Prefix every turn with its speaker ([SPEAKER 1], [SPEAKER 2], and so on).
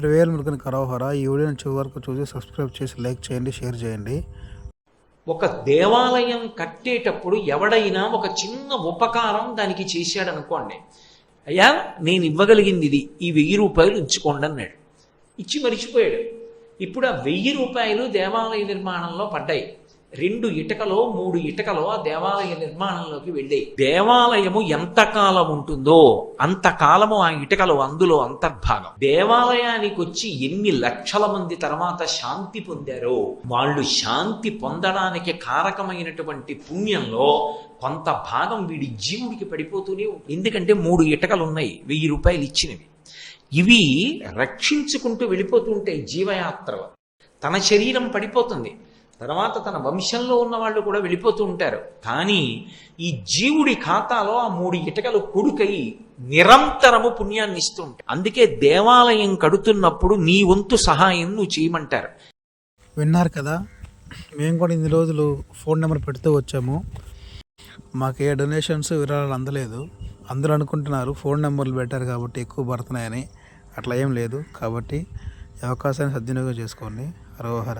[SPEAKER 1] ట్రివేల్ మురుగన్ కరోహర ఈ వీడియోని చివరి వరకు చూసి సబ్స్క్రైబ్ చేసి లైక్ చేయండి షేర్ చేయండి.
[SPEAKER 2] ఒక దేవాలయం కట్టేటప్పుడు ఎవడైనా ఒక చిన్న ఉపకారం దానికి చేశాడు అనుకోండి అయ్యా నేను ఇవ్వగలిగింది ఇది ఈ వెయ్యి రూపాయలు ఉంచుకోండి అన్నాడు. ఇచ్చి మరిచిపోయాడు. ఇప్పుడు ఆ వెయ్యి రూపాయలు దేవాలయ నిర్మాణంలో పడ్డాయి. రెండు ఇటకలో మూడు ఇటకలో ఆ దేవాలయ నిర్మాణంలోకి వెళ్ళాయి దేవాలయము ఎంతకాలం ఉంటుందో అంతకాలము ఆ ఇటకలు అందులో అంతర్భాగం. దేవాలయానికి వచ్చి ఎన్ని లక్షల మంది తర్వాత శాంతి పొందారో వాళ్ళు శాంతి పొందడానికి కారకమైనటువంటి పుణ్యంలో కొంత భాగం వీడి జీవుడికి పడిపోతూనే ఉంటుంది. ఎందుకంటే మూడు ఇటకలు ఉన్నాయి వెయ్యి రూపాయలు ఇచ్చినవి. ఇవి రక్షించుకుంటూ వెళ్ళిపోతుంటాయి జీవయాత్రలో. తన శరీరం పడిపోతుంది. తర్వాత తన వంశంలో ఉన్న వాళ్ళు కూడా వెళ్ళిపోతూ ఉంటారు. కానీ ఈ జీవుడి ఖాతాలో ఆ మూడు ఇటకలు కొడుకై నిరంతరము పుణ్యాన్ని ఇస్తూ ఉంటాయి. అందుకే దేవాలయం కడుతున్నప్పుడు నీ వంతు సహాయం నువ్వు చేయమంటారు.
[SPEAKER 1] విన్నారు కదా మేము కూడా ఇన్ని రోజులు ఫోన్ నెంబర్ పెడుతూ వచ్చాము. మాకు ఏ డొనేషన్స్ విరాళాలు అందలేదు. అందరూ అనుకుంటున్నారు ఫోన్ నెంబర్లు పెట్టారు కాబట్టి ఎక్కువ పడుతున్నాయని. అట్లా ఏం లేదు. కాబట్టి అవకాశాన్ని సద్వినియోగం చేసుకోండి. అరోహర